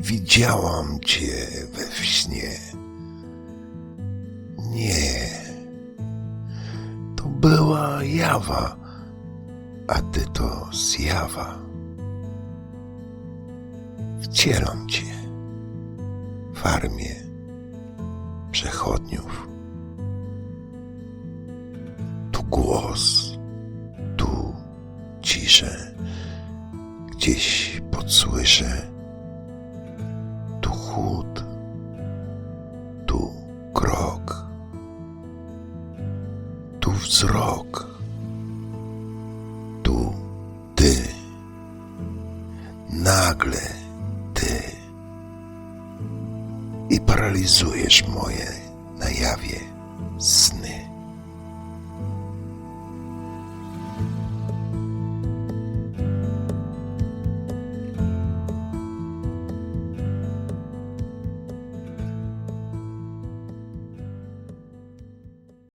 widziałam cię we śnie. Nie, to była jawa, a ty to zjawa. Wcielam cię w armię przechodniów. Tu głos, tu ciszę, gdzieś podsłyszę. Tu krok, tu wzrok, tu ty, nagle ty. I paralizujesz moje na jawie sny.